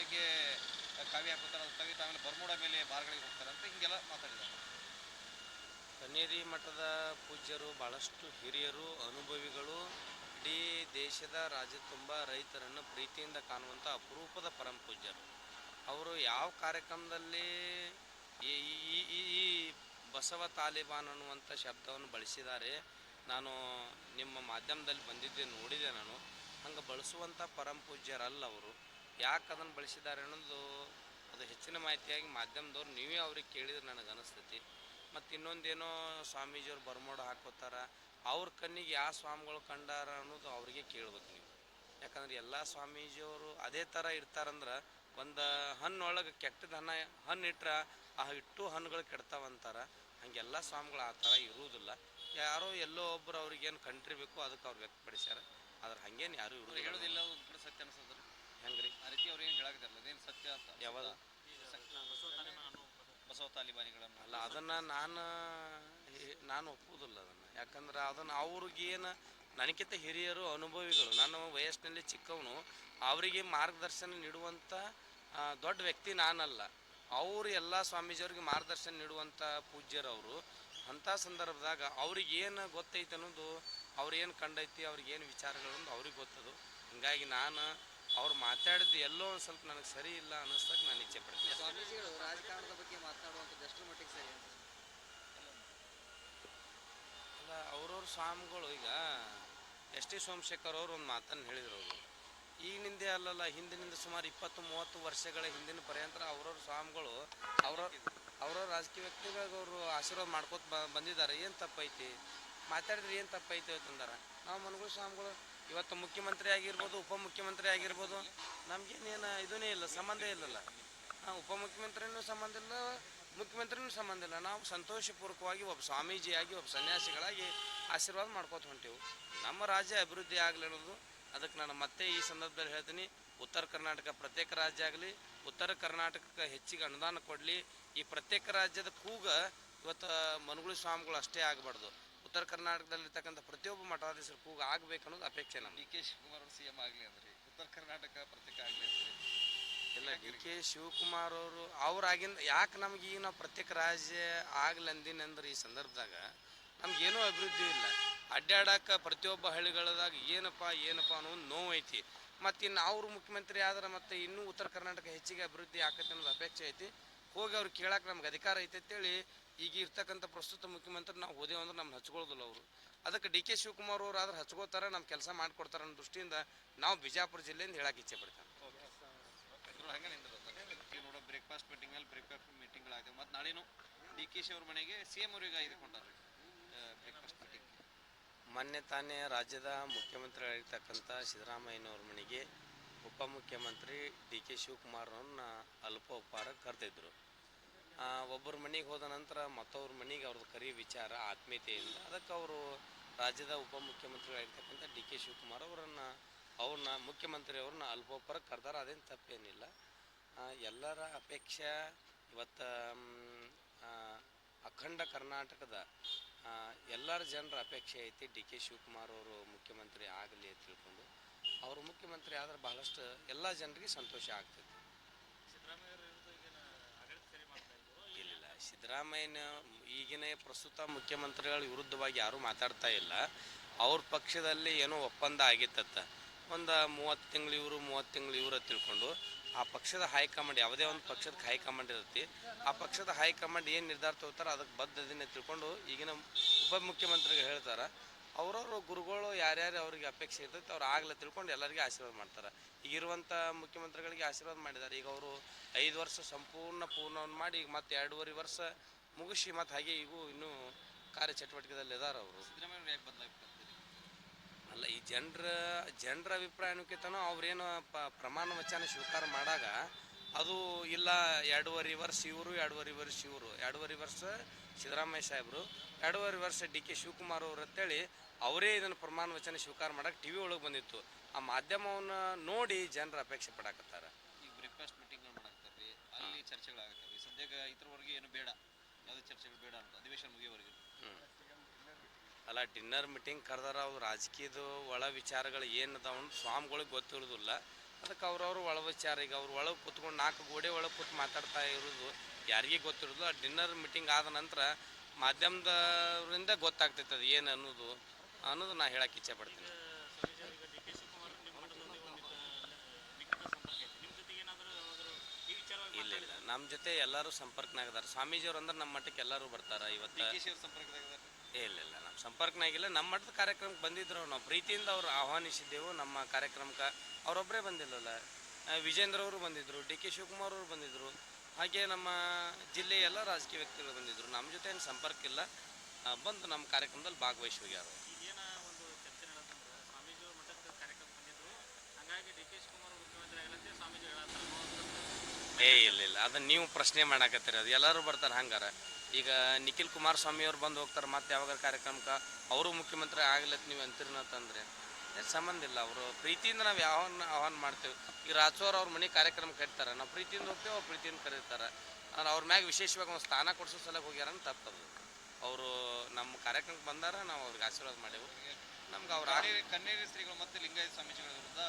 ಬೆಳಗ್ಗೆ ಕಾವಿ ಹಾಕೋತಾರೆ ಅದು ತೆಗಿತಾ ಆಮೇಲೆ ಬರ್ಮೂಡ ಮೇಲೆ ಬಾರ್ಗಳಿಗೆ ಹೋಗ್ತಾರೆ ಅಂತ ಹಿಂಗೆಲ್ಲ ಮಾತಾಡಿದ್ದಾರೆ. ಕನ್ನೇರಿ ಮಠದ ಪೂಜ್ಯರು ಭಾಳಷ್ಟು ಹಿರಿಯರು, ಅನುಭವಿಗಳು, ಇಡೀ ದೇಶದ ರಾಜ್ಯ ತುಂಬ ರೈತರನ್ನು ಪ್ರೀತಿಯಿಂದ ಕಾಣುವಂಥ ಅಪರೂಪದ ಪರಮ ಪೂಜ್ಯರು. ಅವರು ಯಾವ ಕಾರ್ಯಕ್ರಮದಲ್ಲಿ ಈ ಬಸವ ತಾಲಿಬಾನ್ ಅನ್ನುವಂಥ ಶಬ್ದವನ್ನು ಬಳಸಿದ್ದಾರೆ, ನಾನು ನಿಮ್ಮ ಮಾಧ್ಯಮದಲ್ಲಿ ಬಂದಿದ್ದೆ, ನೋಡಿದೆ ನಾನು. ಹಂಗೆ ಬಳಸುವಂಥ ಪರಮ ಪೂಜ್ಯರಲ್ಲ ಅವರು. ಯಾಕೆ ಅದನ್ನು ಬಳಸಿದ್ದಾರೆ ಅನ್ನೋದು ಅದು ಹೆಚ್ಚಿನ ಮಾಹಿತಿಯಾಗಿ ಮಾಧ್ಯಮದವ್ರು ನೀವೇ ಅವ್ರಿಗೆ ಕೇಳಿದ್ರೆ ನನಗೆ ಅನಿಸ್ತೈತಿ. ಮತ್ತು ಇನ್ನೊಂದೇನೋ ಸ್ವಾಮೀಜಿಯವ್ರು ಬರ್ಮೋಡ ಹಾಕೋತಾರ, ಅವ್ರ ಕಣ್ಣಿಗೆ ಯಾವ ಸ್ವಾಮಿಗಳು ಕಂಡಾರ ಅನ್ನೋದು ಅವ್ರಿಗೆ ಕೇಳ್ಬೇಕು ನೀವು. ಯಾಕಂದ್ರೆ ಎಲ್ಲ ಸ್ವಾಮೀಜಿಯವರು ಅದೇ ಥರ ಇರ್ತಾರಂದ್ರೆ ಒಂದು ಹಣ್ಣೊಳಗೆ ಕೆಟ್ಟದ ಹಣ್ಣ, ಹಣ್ಣು ಇಟ್ರೆ ಆ ಇಟ್ಟು ಹಣ್ಣುಗಳು ಕೆಡ್ತಾವಂತಾರ ಹಂಗೆಲ್ಲ ಸ್ವಾಮಿಗಳು ಆ ಥರ ಇರುವುದಿಲ್ಲ. ಯಾರೋ ಎಲ್ಲೋ ಒಬ್ಬರು ಅವ್ರಿಗೇನು ಕಂಟ್ರಿಬೇಕು ಅದಕ್ಕೆ ಅವ್ರು ವ್ಯಕ್ತಪಡಿಸ್ಯಾರ. ಆದ್ರೆ ಹಂಗೇನು ಯಾರು ಇರೋದಿಲ್ಲ. ಹೇಳೋದಿಲ್ಲ ಸತ್ಯ ಅನಿಸ್ತದ್ರಿ ಹೆಂಗ್ರಿ? ಆ ರೀತಿ ಅವ್ರು ಏನು ಹೇಳಾಕತ್ತಾರಲ್ಲ ಅದೇನು ಸತ್ಯ ಅಂತ? ಯಾವಾಗ? ಬಸವ ತಾಲಿಬಾನಿಗಳನ್ನು. ಅಲ್ಲ ಅದನ್ನು ನಾನು ನಾನು ಒಪ್ಪುವುದಿಲ್ಲ ಅದನ್ನು. ಯಾಕಂದ್ರೆ ಅದನ್ನು ಅವ್ರಿಗೇನು ನನಗಿಂತ ಹಿರಿಯರು ಅನುಭವಿಗಳು ನಾನು ವಯಸ್ಸಿನಲ್ಲಿ ಚಿಕ್ಕವನು ಅವರಿಗೆ ಮಾರ್ಗದರ್ಶನ ನೀಡುವಂಥ ದೊಡ್ಡ ವ್ಯಕ್ತಿ ನಾನಲ್ಲ. ಅವರು ಎಲ್ಲ ಸ್ವಾಮೀಜಿಯವ್ರಿಗೆ ಮಾರ್ಗದರ್ಶನ ನೀಡುವಂಥ ಪೂಜ್ಯರು ಅವರು ಅಂಥ ಸಂದರ್ಭದಾಗ ಅವ್ರಿಗೆ ಏನು ಗೊತ್ತೈತೆ ಅನ್ನೋದು ಅವ್ರೇನು ಏನು ಕಂಡೈತಿ ಅವ್ರಿಗೆ ಏನು ವಿಚಾರಗಳು ಅನ್ನೋದು ಅವ್ರಿಗೆ ಗೊತ್ತದು. ಹಿಂಗಾಗಿ ನಾನು ಅವ್ರು ಮಾತಾಡಿದ್ದು ಎಲ್ಲೋ ಒಂದು ಸ್ವಲ್ಪ ನನಗೆ ಸರಿ ಇಲ್ಲ ಅನ್ನಿಸ್ತಕ್ಕೆ ನಾನು ಇಚ್ಛೆ ಪಡ್ತೀನಿ. ಸ್ವಾಮೀಜಿಗಳು ರಾಜಕಾರಣದ ಬಗ್ಗೆ ಮಾತನಾಡುವಂಥದ್ದು ಎಷ್ಟರ ಮಟ್ಟಿಗೆ ಸರಿ ಅಂತ? ಅಲ್ಲ ಅವ್ರವ್ರ ಸ್ವಾಮಿಗಳು ಈಗ ಎಸ್ ಟಿ ಸೋಮಶೇಖರ್ ಅವರು ಒಂದು ಮಾತನ್ನು ಹೇಳಿದ್ರು ಅವರು. ಈಗಿನಿಂದೇ ಅಲ್ಲಲ್ಲ ಹಿಂದಿನಿಂದ ಸುಮಾರು ಇಪ್ಪತ್ತು ಮೂವತ್ತು ವರ್ಷಗಳ ಹಿಂದಿನ ಪರ್ಯಂತರ ಅವ್ರವ್ರ ಸ್ವಾಮಿಗಳು ಅವ್ರ ಅವ್ರವ್ರ ರಾಜಕೀಯ ವ್ಯಕ್ತಿಗಳಿಗೆ ಅವರು ಆಶೀರ್ವಾದ ಮಾಡ್ಕೋತ ಬಂದಿದ್ದಾರೆ. ಏನು ತಪ್ಪೈತಿ? ಮಾತಾಡಿದ್ರೆ ಏನು ತಪ್ಪೈತಿ ಅಂತಂದಾರ? ನಾವು ಮನಗಳು ಸ್ವಾಮಿಗಳು ಇವತ್ತು ಮುಖ್ಯಮಂತ್ರಿ ಆಗಿರ್ಬೋದು, ಉಪಮುಖ್ಯಮಂತ್ರಿ ಆಗಿರ್ಬೋದು, ನಮಗೇನೇನು ಇದನ್ನೇ ಇಲ್ಲ, ಸಂಬಂಧ ಇಲ್ಲಲ್ಲ. ನಾವು ಉಪಮುಖ್ಯಮಂತ್ರಿನೂ ಸಂಬಂಧ ಇಲ್ಲ, ಮುಖ್ಯಮಂತ್ರಿನೂ ಸಂಬಂಧ ಇಲ್ಲ. ನಾವು ಸಂತೋಷಪೂರ್ವಕವಾಗಿ ಒಬ್ಬ ಸ್ವಾಮೀಜಿಯಾಗಿ, ಒಬ್ಬ ಸನ್ಯಾಸಿಗಳಾಗಿ ಆಶೀರ್ವಾದ ಮಾಡ್ಕೋತ ಹೊಂಟೇವು. ನಮ್ಮ ರಾಜ್ಯ ಅಭಿವೃದ್ಧಿ ಆಗಲಿ ಅನ್ನೋದು ಅದಕ್ಕೆ ನಾನು ಮತ್ತೆ ಈ ಸಂದರ್ಭದಲ್ಲಿ ಹೇಳ್ತೀನಿ, ಉತ್ತರ ಕರ್ನಾಟಕ ಪ್ರತ್ಯೇಕ ರಾಜ್ಯ ಆಗಲಿ, ಉತ್ತರ ಕರ್ನಾಟಕಕ್ಕೆ ಹೆಚ್ಚಿಗೆ ಅನುದಾನ ಕೊಡಲಿ. ಈ ಪ್ರತ್ಯೇಕ ರಾಜ್ಯದ ಕೂಗ ಇವತ್ತು ಮನುಗುಳಿ ಸ್ವಾಮಿಗಳು ಅಷ್ಟೇ ಆಗಬಾರ್ದು. ಉತ್ತರ ಕರ್ನಾಟಕದಲ್ಲಿರ್ತಕ್ಕಂಥ ಪ್ರತಿಯೊಬ್ಬ ಮಠಾಧೀಶರು ಕೂಗ ಆಗಬೇಕು ಅನ್ನೋದು ಅಪೇಕ್ಷೆ ನಮ್ಮ ಡಿ ಕೆ ಶಿವಕುಮಾರ್ ಅವರು ಸಿ ಎಂ ಆಗಲಿ ಅಂದ್ರೆ ಉತ್ತರ ಕರ್ನಾಟಕ ಪ್ರತ್ಯೇಕ ಆಗಲಿ ಅಂದ್ರಿ ಇಲ್ಲ ಡಿ ಕೆ ಶಿವಕುಮಾರ್ ಅವರು ಅವ್ರಾಗಿಂದ ಯಾಕೆ ನಮ್ಗೆ ಈಗ ನಾವು ಪ್ರತ್ಯೇಕ ರಾಜ್ಯ ಆಗ್ಲಿ ಅಂದಿನ ಅಂದ್ರೆ ಈ ಸಂದರ್ಭದಾಗ ನಮ್ಗೇನೂ ಅಭಿವೃದ್ಧಿ ಇಲ್ಲ. ಅಡ್ಡಾಡಕ್ಕೆ ಪ್ರತಿಯೊಬ್ಬ ಹಳ್ಳಿಗಳದಾಗ ಏನಪ್ಪ ಏನಪ್ಪ ಅನ್ನೋ ಒಂದು ನೋವು ಐತಿ. ಮತ್ತು ಇನ್ನು ಅವರು ಮುಖ್ಯಮಂತ್ರಿ ಆದ್ರೆ ಮತ್ತೆ ಇನ್ನೂ ಉತ್ತರ ಕರ್ನಾಟಕ ಹೆಚ್ಚಿಗೆ ಅಭಿವೃದ್ಧಿ ಆಕತ್ತೆ ಅನ್ನೋದು ಅಪೇಕ್ಷೆ ಐತಿ. ಹೋಗಿ ಅವ್ರು ಕೇಳಕ್ಕೆ ನಮ್ಗೆ ಅಧಿಕಾರ ಐತೆ ಅಂತೇಳಿ ಈಗ ಇರ್ತಕ್ಕಂಥ ಪ್ರಸ್ತುತ ಮುಖ್ಯಮಂತ್ರಿ ನಾವು ಹೋದೇವು ಅಂದ್ರೆ ನಮ್ಗೆ ಹಚ್ಕೊಳ್ಳೋದಿಲ್ಲ ಅವರು. ಅದಕ್ಕೆ ಡಿ ಕೆ ಶಿವಕುಮಾರ್ ಅವರು ಆದ್ರೆ ಹಚ್ಕೋತಾರೆ ನಮ್ಮ ಕೆಲಸ ಮಾಡಿಕೊಡ್ತಾರೆ ಅನ್ನೋ ದೃಷ್ಟಿಯಿಂದ ನಾವು ಬಿಜಾಪುರ ಜಿಲ್ಲೆಯಿಂದ ಹೇಳಕ್ಕೆ ಇಚ್ಛೆ ಪಡ್ತೇವೆ. ಬ್ರೇಕ್ಫಾಸ್ಟ್ ಮೀಟಿಂಗಲ್ಲಿ ಬ್ರೇಕ್ಫಾಸ್ಟ್ ಮೀಟಿಂಗ್ಗಳಾಗ್ತವೆ ಮತ್ತು ನಾಳೆನೂ ಡಿ ಕೆ ಶಿ ಅವ್ರ ಮನೆಗೆ ಸಿ ಎಂ ಅವ್ರಿಗೆ ಇದು ಕೊಂಡಾರ್ರಿ ಬ್ರೇಕ್ಫಾಸ್ಟ್ ಮೀಟಿಂಗ್ ಮೊನ್ನೆ ತಾನೇ ರಾಜ್ಯದ ಮುಖ್ಯಮಂತ್ರಿಗಳಿರ್ತಕ್ಕಂಥ ಸಿದ್ದರಾಮಯ್ಯನವ್ರ ಮನೆಗೆ ಉಪಮುಖ್ಯಮಂತ್ರಿ ಡಿ ಕೆ ಶಿವಕುಮಾರ್ನವ್ರನ್ನ ಅಲ್ಪ ಕರೆದಿದ್ದರು ಒಬ್ಬರ ಮನೆಗೆ ಹೋದ ನಂತರ ಮತ್ತೊಬ್ಬರ ಮನೆಗೆ ಅವ್ರದ್ದು ಕರಿ ವಿಚಾರ, ಆತ್ಮೀಯತೆಯಿಂದ ಅದಕ್ಕೆ ಅವರು ರಾಜ್ಯದ ಉಪಮುಖ್ಯಮಂತ್ರಿಗಳಾಗಿರ್ತಕ್ಕಂಥ ಡಿ ಕೆ ಶಿವಕುಮಾರ್ ಅವರನ್ನು, ಅವ್ರನ್ನ, ಮುಖ್ಯಮಂತ್ರಿ ಅವ್ರನ್ನ ಅಲ್ಪೋಪರಕ್ಕೆ ಕರೆದಾರ, ಅದೇನು ತಪ್ಪೇನಿಲ್ಲ. ಎಲ್ಲರ ಅಪೇಕ್ಷೆ ಇವತ್ತು ಅಖಂಡ ಕರ್ನಾಟಕದ ಎಲ್ಲರ ಜನರ ಅಪೇಕ್ಷೆ ಐತಿ ಡಿ ಕೆ ಶಿವಕುಮಾರ್ ಅವರು ಮುಖ್ಯಮಂತ್ರಿ ಆಗಲಿ ಅಂತ ತಿಳ್ಕೊಂಡು. ಅವರು ಮುಖ್ಯಮಂತ್ರಿ ಆದ್ರೆ ಬಹಳಷ್ಟು ಎಲ್ಲ ಜನರಿಗೆ ಸಂತೋಷ ಆಗ್ತೈತಿ ಇಲ್ಲ ಸಿದ್ದರಾಮಯ್ಯನ ಈಗಿನ ಪ್ರಸ್ತುತ ಮುಖ್ಯಮಂತ್ರಿಗಳ ವಿರುದ್ಧವಾಗಿ ಯಾರೂ ಮಾತಾಡ್ತಾ ಇಲ್ಲ. ಅವ್ರ ಪಕ್ಷದಲ್ಲಿ ಏನೋ ಒಪ್ಪಂದ ಆಗಿತ್ತತ್ತ ಒಂದು ಮೂವತ್ತು ತಿಂಗಳು ಇವರು, ಮೂವತ್ತು ತಿಂಗಳು ಇವರು ತಿಳ್ಕೊಂಡು ಆ ಪಕ್ಷದ ಹೈಕಮಾಂಡ್ ಯಾವುದೇ ಒಂದು ಪಕ್ಷದ ಹೈಕಮಾಂಡ್ ಇರುತ್ತೆ. ಆ ಪಕ್ಷದ ಹೈಕಮಾಂಡ್ ಏನು ನಿರ್ಧಾರ ತಗೋತಾರೋ ಅದಕ್ಕೆ ಬದ್ಧದಿನ ತಿಳ್ಕೊಂಡು ಈಗಿನ ಉಪಮುಖ್ಯಮಂತ್ರಿಗೆ ಹೇಳ್ತಾರೆ ಅವ್ರವ್ರ ಗುರುಗಳು ಯಾರ್ಯಾರು ಅವ್ರಿಗೆ ಅಪೇಕ್ಷೆ ಇರ್ತೈತೆ ಅವ್ರು ಆಗಲೇ ತಿಳ್ಕೊಂಡು ಎಲ್ಲರಿಗೆ ಆಶೀರ್ವಾದ ಮಾಡ್ತಾರೆ. ಈಗ ಇರುವಂಥ ಮುಖ್ಯಮಂತ್ರಿಗಳಿಗೆ ಆಶೀರ್ವಾದ ಮಾಡಿದ್ದಾರೆ. ಈಗ ಅವರು ಐದು ವರ್ಷ ಸಂಪೂರ್ಣ ಪೂರ್ಣವನ್ನು ಮಾಡಿ ಈಗ ಮತ್ತೆ ಎರಡೂವರೆ ವರ್ಷ ಮುಗಿಸಿ ಮತ್ತು ಹಾಗೆ ಈಗೂ ಇನ್ನೂ ಕಾರ್ಯಚಟುವಟಿಕೆದಲ್ಲಿ ಇದ್ದಾರೆ ಅವರು. ಅಲ್ಲ ಈ ಜನರ ಜನರ ಅಭಿಪ್ರಾಯ ಅನ್ನೋಕ್ಕಿಂತನೂ ಅವ್ರೇನು ಪ ಪ್ರಮಾಣ ವಚನ ಸ್ವೀಕಾರ ಮಾಡಾಗ ಅದು ಇಲ್ಲ ಎರಡೂವರೆ ವರ್ಷ ಇವರು ಎರಡೂವರೆ ವರ್ಷ ಇವರು. ಎರಡೂವರೆ ವರ್ಷ ಸಿದ್ದರಾಮಯ್ಯ ಸಾಹೇಬರು ಎರಡೂವರೆ ವರ್ಷ ಡಿ ಕೆ ಶಿವಕುಮಾರ್ ಅವರು ಅಂತೇಳಿ ಅವರೇ ಇದನ್ನು ಪ್ರಮಾಣ ವಚನ ಸ್ವೀಕಾರ ಮಾಡಕ್ಕೆ ಟಿ ವಿ ಒಳಗೆ ಬಂದಿತ್ತು. ಆ ಮಾಧ್ಯಮವನ್ನು ನೋಡಿ ಜನರ ಅಪೇಕ್ಷೆ ಪಡಾಕತ್ತಾರ. ಈಗ ಬ್ರೇಕ್ಫಾಸ್ಟ್ ಮೀಟಿಂಗ್ಗಳು ಮಾಡಾಕ್ತಾರೆ ರೀ ಅಲ್ಲಿ ಚರ್ಚೆಗಳಾಗುತ್ತವೆ ಸದ್ಯಕ್ಕೆ ಇದ್ರವರೆಗೆ ಏನು ಬೇಡ. ಯಾವುದೇ ಚರ್ಚೆಗಳು ಬೇಡ ಅಂತ. ಅಧಿವೇಶನ ಮುಗಿಯೋವರೆಗೆ. ಅಲ್ಲ ಡಿನ್ನರ್ ಮೀಟಿಂಗ್ ಕರೆದಾರ ಅವ್ರು ರಾಜಕೀಯದ ಒಳ ವಿಚಾರಗಳು ಏನು ಅದಾವ ಅಂತ ಸ್ವಾಮಿಗಳಿಗೆ ಗೊತ್ತಿರೋದಿಲ್ಲ. ಅದಕ್ಕೆ ಅವ್ರವ್ರು ಒಳ ವಿಚಾರ. ಈಗ ಅವ್ರು ಒಳಗೆ ಕೂತ್ಕೊಂಡು ನಾಲ್ಕು ಗೋಡೆ ಒಳಗೆ ಕೂತ್ ಮಾತಾಡ್ತಾ ಇರೋದು ಯಾರಿಗೆ ಗೊತ್ತಿರೋದು ಆ ಡಿನ್ನರ್ ಮೀಟಿಂಗ್ ಆದ ನಂತರ ಮಾಧ್ಯಮದವರಿಂದ ಗೊತ್ತಾಗ್ತೈತೆ ಅದು ಏನು ಅನ್ನೋದು. ಅನ್ನೋದು ನಾ ಹೇಳಕ್ಕೆ ಇಚ್ಛೆ ಪಡ್ತೀನಿ. ಇಲ್ಲ ಇಲ್ಲ. ನಮ್ಮ ಜೊತೆ ಎಲ್ಲರೂ ಸಂಪರ್ಕನಾಗಿದ್ದಾರೆ ಸ್ವಾಮೀಜಿಯವ್ರು ಅಂದ್ರೆ ನಮ್ಮ ಮಟ್ಟಕ್ಕೆ ಎಲ್ಲರೂ ಬರ್ತಾರೆ ಇವತ್ತು. ಇಲ್ಲ ಇಲ್ಲ ನಮ್ಮ ಸಂಪರ್ಕನಾಗಿಲ್ಲ. ನಮ್ಮ ಮಠದ ಕಾರ್ಯಕ್ರಮಕ್ಕೆ ಬಂದಿದ್ರು ನಾವು. ಪ್ರೀತಿಯಿಂದ ಅವ್ರು ಆಹ್ವಾನಿಸಿದ್ದೆವು. ನಮ್ಮ ಕಾರ್ಯಕ್ರಮಕ್ಕೆ ಅವರೊಬ್ಬರೇ ಬಂದಿಲ್ಲಲ್ಲ. ವಿಜೇಂದ್ರ ಅವರು ಬಂದಿದ್ದರು ಡಿ ಕೆ ಶಿವಕುಮಾರ್ ಅವರು ಬಂದಿದ್ದರು ಹಾಗೆ ನಮ್ಮ ಜಿಲ್ಲೆಯ ಎಲ್ಲ ರಾಜಕೀಯ ವ್ಯಕ್ತಿಗಳು ಬಂದಿದ್ದರು ನಮ್ಮ ಜೊತೆ ಏನು ಸಂಪರ್ಕ ಇಲ್ಲ. ಬಂದು ನಮ್ಮ ಕಾರ್ಯಕ್ರಮದಲ್ಲಿ ಭಾಗವಹಿಸಿ ಹೋಗ್ಯಾರ ಏ ಇಲ್ಲ ಇಲ್ಲ. ಅದನ್ನ ನೀವು ಪ್ರಶ್ನೆ ಮಾಡಾಕತ್ತೀರಿ. ಅದು ಎಲ್ಲರೂ ಬರ್ತಾರೆ ಹಂಗಾರ. ಈಗ ನಿಖಿಲ್ ಕುಮಾರಸ್ವಾಮಿ ಅವ್ರು ಬಂದು ಹೋಗ್ತಾರೆ, ಮತ್ತೆ ಯಾವಾಗ ಕಾರ್ಯಕ್ರಮಕ್ಕೆ? ಅವರು ಮುಖ್ಯಮಂತ್ರಿ ಆಗ್ಲತ್ ನೀವು ಅಂತೀರಿ ಅಂತಂದ್ರೆ ಸಂಬಂಧ ಇಲ್ಲ. ಅವರು ಪ್ರೀತಿಯಿಂದ ನಾವು ಯಾವ ಆಹ್ವಾನ ಮಾಡ್ತೇವೆ. ಈಗ ರಾಜೋರ್ ಅವ್ರ ಮನೆ ಕಾರ್ಯಕ್ರಮ ಕರೀತಾರೆ ನಾವು ಪ್ರೀತಿಯಿಂದ ಹೋಗ್ತೇವೆ, ಅವ್ರು ಪ್ರೀತಿಯಿಂದ ಕರೀತಾರೆ. ಅಂದ್ರೆ ಅವ್ರ ಮ್ಯಾಗ ವಿಶೇಷವಾಗಿ ಒಂದು ಸ್ಥಾನ ಕೊಡಿಸೋ ಸಲಕ್ಕೆ ಹೋಗ್ಯಾರ ಅಂತ ತಪ್ಪದು ಅವರು ನಮ್ಮ ಕಾರ್ಯಕ್ರಮಕ್ಕೆ ಬಂದಾರ, ನಾವು ಅವ್ರಿಗೆ ಆಶೀರ್ವಾದ ಮಾಡೇವು. ನಮ್ಗೆ ಅವ್ರ ಕನ್ನೇರಿ ಸ್ತ್ರೀಗಳು ಮತ್ತೆ ಲಿಂಗಾಯತ ಸ್ವಾಮೀಜಿಗಳ ವಿರುದ್ಧ